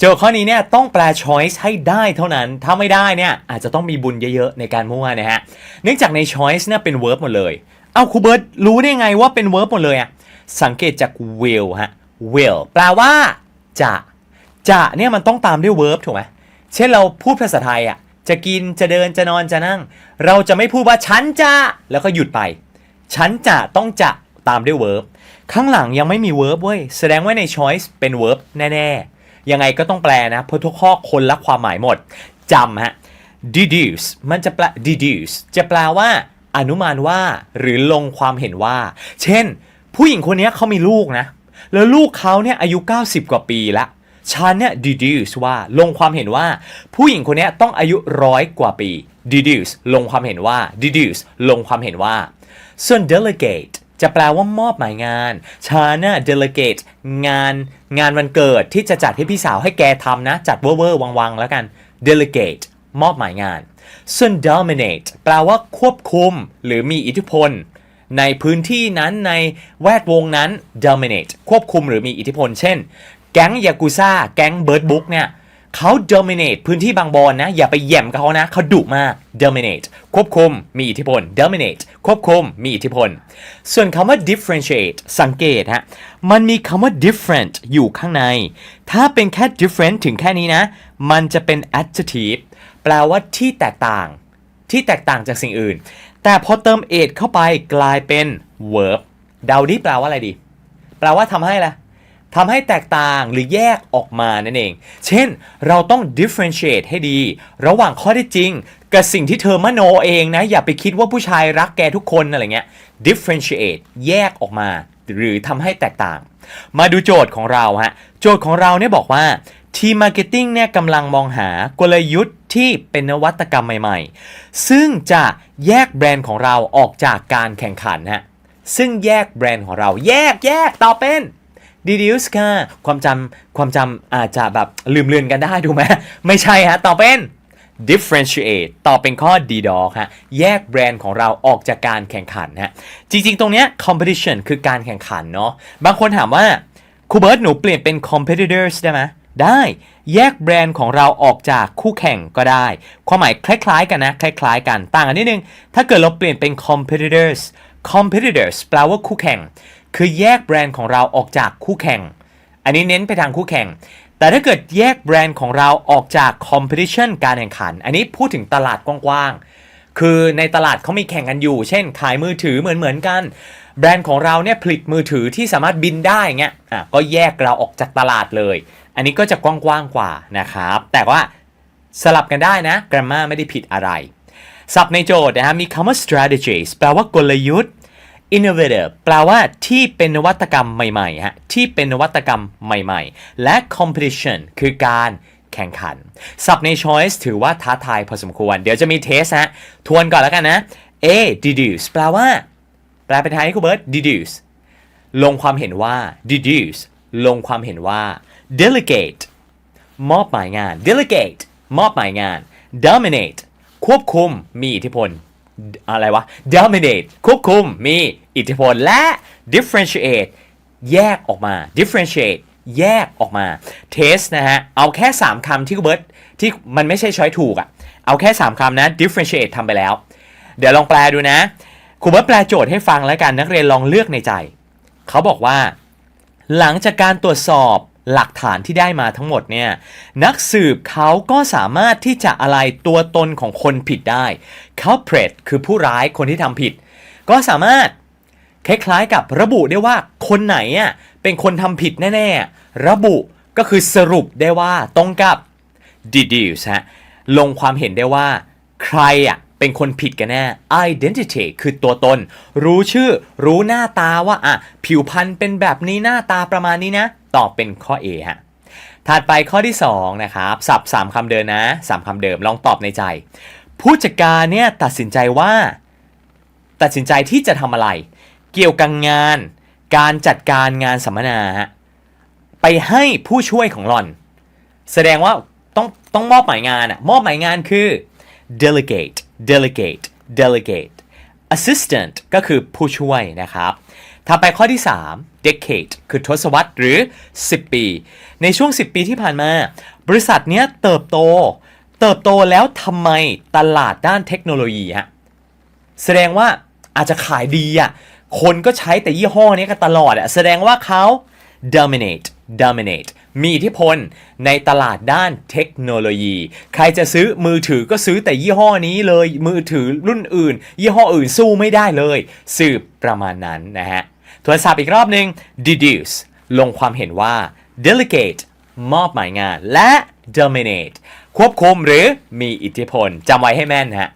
โจทย์ข้อนี้เนี่ยต้องแปล choice ให้ได้เท่านั้น ถ้าไม่ได้เนี่ยอาจจะต้องมีบุญเยอะๆ ในการมั่วนะฮะ เนื่องจากใน choice เนี่ยเป็น verb หมดเลย เอ้าครูเบิร์ตรู้ได้ไงว่าเป็น verb หมดเลยอะสังเกตจาก will ฮะ will แปลว่า จะ จะเนี่ยมันต้องตามด้วย verb ถูกไหม เช่นเราพูดภาษาไทยอะจะกิน จะเดิน จะนอน จะนั่ง เราจะไม่พูดว่าฉันจะ แล้วก็หยุดไป ฉันจะต้องจะตามด้วย verb ข้างหลังยังไม่มี verb เว้ย แสดงว่าใน choice เป็น verb แน่ๆ ยังไงก็ต้องแปลนะเพราะทุกข้อคนละความหมายหมดจำฮะ deduce มันจะแปล deduce จะแปลว่า อนุมานว่า หรือลงความเห็นว่า เช่น ผู้หญิงคนนี้เขามีลูกนะ แล้วลูกเขาเนี่ยอายุ 90 กว่าปีละฉันเนี่ย deduce ว่าลงความเห็นว่า ผู้หญิงคนนี้ต้องอายุร้อยกว่าปี deduce ลงความเห็นว่า deduce ลงความเห็นว่าส่วน delegate จะแปลว่ามอบหมายงานฉันน่ะ delegate งานงานวันเกิดที่จะจัดให้พี่สาวให้แกทำนะ จัดเวอร์เวอร์วังๆ แล้วกัน delegate มอบหมายงาน ส่วน dominate แปลว่าควบคุมหรือมีอิทธิพล ในพื้นที่นั้นในแวดวงนั้น dominate ควบคุมหรือมีอิทธิพล เช่น แก๊งยากุซ่า แก๊งเบิร์ดบุ๊กเนี่ย เขา dominate พื้นที่บางบอนนะ อย่าไปแย่มกับเขานะเขาดุมาก dominate ควบคุมมีอิทธิพล dominate ควบคุมมีอิทธิพล ส่วนคำว่า differentiate สังเกตฮะมันมีคำว่า different อยู่ข้างใน ถ้าเป็นแค่ different ถึงแค่นี้นะ มันจะเป็น adjective แปลว่าที่แตกต่าง ที่แตกต่างจากสิ่งอื่น แต่พอเติม ate เข้าไปกลายเป็น verb เดาดิแปลว่าอะไรดี แปลว่าทำให้ละไร ทำให้แตกต่างหรือแยกออกมานั่นเอง เช่น เราต้อง differentiate ให้ดี ระหว่างข้อท็จจริง กับสิ่งที่เธอมโนเองนะ อย่าไปคิดว่าผู้ชายรักแกทุกคนอะไรเงี้ย differentiate แยกออกมา หรือทำให้แตกต่าง มาดูโจทย์ของเราฮะ โจทย์ของเราเนี่ยบอกว่าทีมมาร์เก็ตติ้งเนี่ยกำลังมองหากลยุทธ์ที่เป็นนวัตกรรมใหม่ๆ ซึ่งจะแยกแบรนด์ของเราออกจากการแข่งขันฮะ ซึ่งแยกแบรนด์ของเราแยกแยกต่อเป็น deduce ค่ะ ความจำความจำอาจจะแบบลืมเลือนกันได้ถูกไหมไม่ใช่ฮะต่อเป็น differentiate ต่อเป็นข้อ d dog ฮะ แยกแบรนด์ของเราออกจากการแข่งขันฮะ จริง ๆ ตรงเนี้ย competition คือการแข่งขันเนาะ บางคนถามว่าครูเบิร์ตหนูเปลี่ยนเป็น competitors ได้ไหมได้ แยกแบรนด์ของเราออกจากคู่แข่งก็ได้ ความหมายคล้าย ๆ กันนะ คล้าย ๆ กัน ต่างกันนิดนึง ถ้าเกิดเราเปลี่ยนเป็น competitors competitors แปลว่าคู่แข่ง คือแยกแบรนด์ของเราออกจากคู่แข่ง อันนี้เน้นไปทางคู่แข่ง แต่ถ้าเกิดแยกแบรนด์ของเราออกจาก competition การแข่งขัน อันนี้พูดถึงตลาดกว้างๆ คือในตลาดเขามีแข่งกันอยู่ เช่น ขายมือถือเหมือนๆกัน แบรนด์ของเราเนี่ยผลิตมือถือที่สามารถบินได้เงี้ย อะก็แยกเราออกจากตลาดเลย อันนี้ก็จะกว้างๆกว่านะครับ แต่ว่าสลับกันได้นะกราฟมาไม่ได้ผิดอะไรศัพท์ในโจทย์นะฮะมีคำว่า strategies แปลว่ากลยุทธ์ innovative แปลว่าที่เป็นนวัตกรรมใหม่ๆฮะที่เป็นนวัตกรรมใหม่ๆ และ competition คือการแข่งขันศัพท์ใน choice ถือว่าท้าทายพอสมควร เดี๋ยวจะมีเทสฮะทวนก่อนแล้วกันนะ A deduce แปลว่า แปลเป็นไทยให้คุณเบิร์ต deduce ลงความเห็นว่า deduce ลงความเห็นว่า delegate มอบหมายงาน delegate มอบหมายงาน dominate ควบคุมมีอิทธิพล อะไรวะ dominate ควบคุม มีอิทธิพล และ differentiate แยกออกมา differentiate แยกออกมา test นะฮะ เอาแค่ 3คำที่คุณเบิร์ตที่มันไม่ใช่ช้อยถูกอะเอาแค่ 3คำนะ differentiate ทำไปแล้ว เดี๋ยวลองแปลดูนะครูเบิร์ตแปลโจทย์ให้ฟังแล้วกันนักเรียนลองเลือกในใจ เขาบอกว่า หลังจากการตรวจสอบ หลักฐานที่ได้มาทั้งหมดเนี่ยนักสืบเขาก็สามารถที่จะอะไรตัวตนของคนผิดได้ culprit คือผู้ร้ายคนที่ทำผิด ก็สามารถคล้ายๆกับระบุได้ว่าคนไหนอะเป็นคนทำผิดแน่ๆ ระบุก็คือสรุปได้ว่าตรงกับ deduce ฮะลงความเห็นได้ว่าใครอะเป็นคนผิดกันแน่ identity คือตัวตน รู้ชื่อ รู้หน้าตาว่าอะผิวพรรณเป็นแบบนี้หน้าตาประมาณนี้นะ ตอบเป็นข้อ A ฮะถัดไปข้อที่2นะครับสับ3คำเดิมนะ3คำเดิมลองตอบในใจ ผู้จัดการเนี่ยตัดสินใจว่า ตัดสินใจที่จะทำอะไร เกี่ยวกับงาน การจัดการงานสัมมนาฮะไปให้ผู้ช่วยของหล่อน แสดงว่าต้องต้องมอบหมายงานอะมอบหมายงานคือ delegate delegate delegate assistant ก็คือผู้ช่วยนะครับ ถ้าไปข้อที่ 3 decade คือทศวรรษหรือ 10 ปี ในช่วง 10 ปีที่ผ่านมา บริษัทเนี้ยเติบโต เติบโตแล้วทำไมตลาดด้านเทคโนโลยีฮะแสดงว่าอาจจะขายดีอะคนก็ใช้แต่ยี่ห้อนี้กันตลอดอะแสดงว่าเขา dominate dominate มีอิทธิพลในตลาดด้านเทคโนโลยี ใครจะซื้อมือถือก็ซื้อแต่ยี่ห้อนี้เลย มือถือรุ่นอื่น ยี่ห้ออื่นสู้ไม่ได้เลย สืบประมาณนั้นนะฮะ ทวนศัพท์อีกรอบหนึ่ง deduce ลงความเห็นว่า delegate มอบหมายงาน และ dominate ควบคุมหรือมีอิทธิพลจำไว้ให้แม่นฮะ